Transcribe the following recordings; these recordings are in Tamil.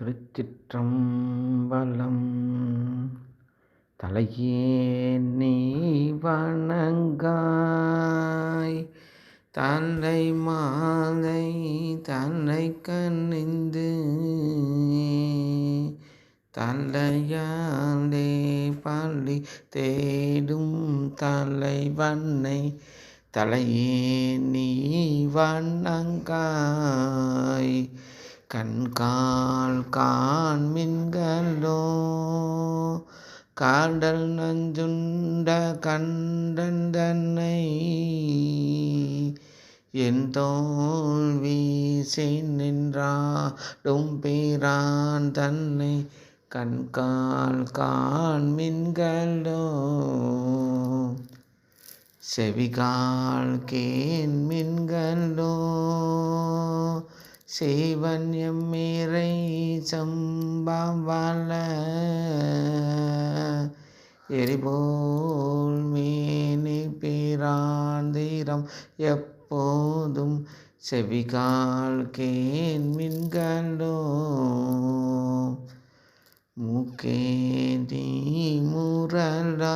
திருச்சிற்றம்பலம். தலையே நீ வணங்காய். தன்னை மாலை தன்னை கண்ணிந்து தலையாலே பள்ளி தேடும் தலைவன்னை. தலையே நீ வணங்காய். கண்கால் காண்மின்களோ காடல் நஞ்சுண்ட கண்டன் தன்னை என் தோல் வீசி நின்றாடும் பேரான் தன்னை கண்கால் காண்மின்களோ செவிகால் கேன்மின்களோ சேவன்யம் எம்மிரை சம்பாவல எரிபோல் மேனி பிராந்திரம் எப்போதும் செவிகால் கேன் கேன்மின்களோ மூக்கேதி முரலாய்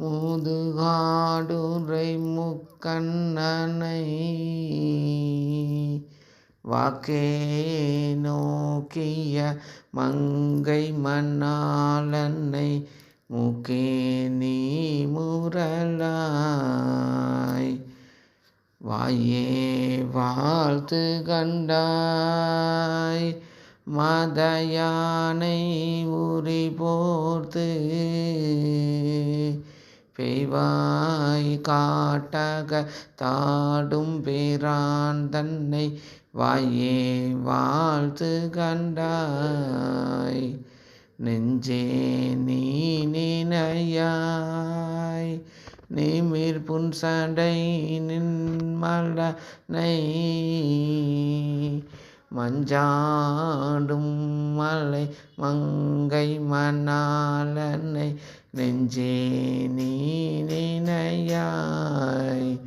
முதுகாடுரை முக்கண்ணனை வாக்கே நோக்கிய மங்கை மண்ணாலன்னை மூக்கே நீ முரலாய் வாயே வாழ்த்து கண்டாய். மதயானை உரி போர்த்து பெய்வாய் காட்டக தாடும் பிரான் தன்னை வாயே வாழ்த்து கண்டாய். நெஞ்சே நீ நினையாய். நிமிர் புன்சடை நின்மலனை மஞ்சாடும் மலை மங்கை மணாலனை. நெஞ்சே நீ நினையாய்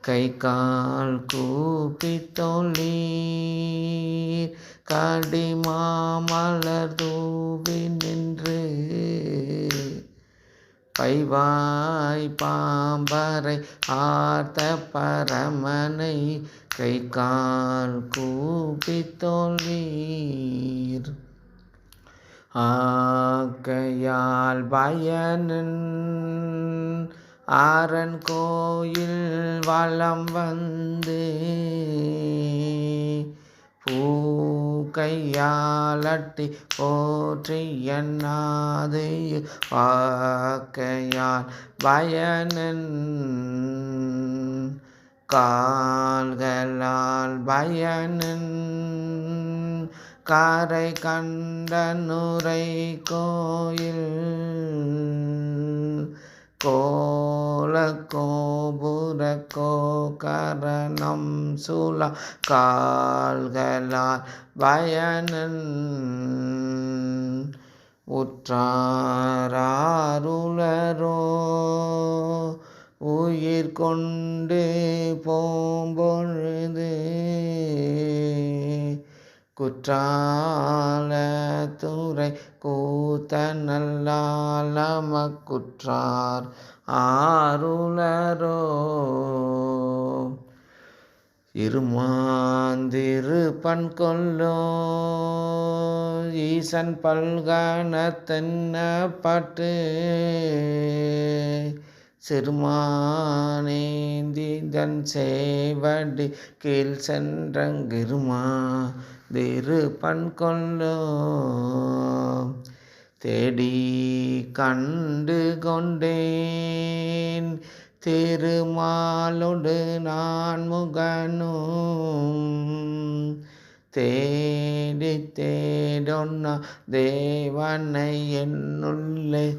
கை கால் கூப்பி கடிமா மலர் தூவி நின்று பைவாய் பாம்பரை ஆர்த்த பரமனை கை கால் கூப்பி ஆக்கையால் பயனின் ஆரன் கோயில் வளம் வந்து பூக்கையாலட்டி போற்றி என்னாது வாக்கையால் பயனின் கால்களால் பயனின் காரை கண்டனுரை கோயில் கோல கோபுர கோகரணம் சுல கால்களால் பயனன் உற்றாருளரோ உயிர் கொண்ட குற்றால துறை கூத்த நல்லாலம குற்றார் ஆருளரோ. இருமாந்திரு பண் கொல்லோ ஈசன் பல்கண தென்னப்பட்டு சிறுமானேந்தி தன் சேவடி கீழ் சென்றங்கிருமா திரு பண் கொல்லோ. தேடி கண்டு கொண்டேன் திருமாலொடு நான் முகனும். தேடி தேடொன்ன தேவனை என்னுள்ளே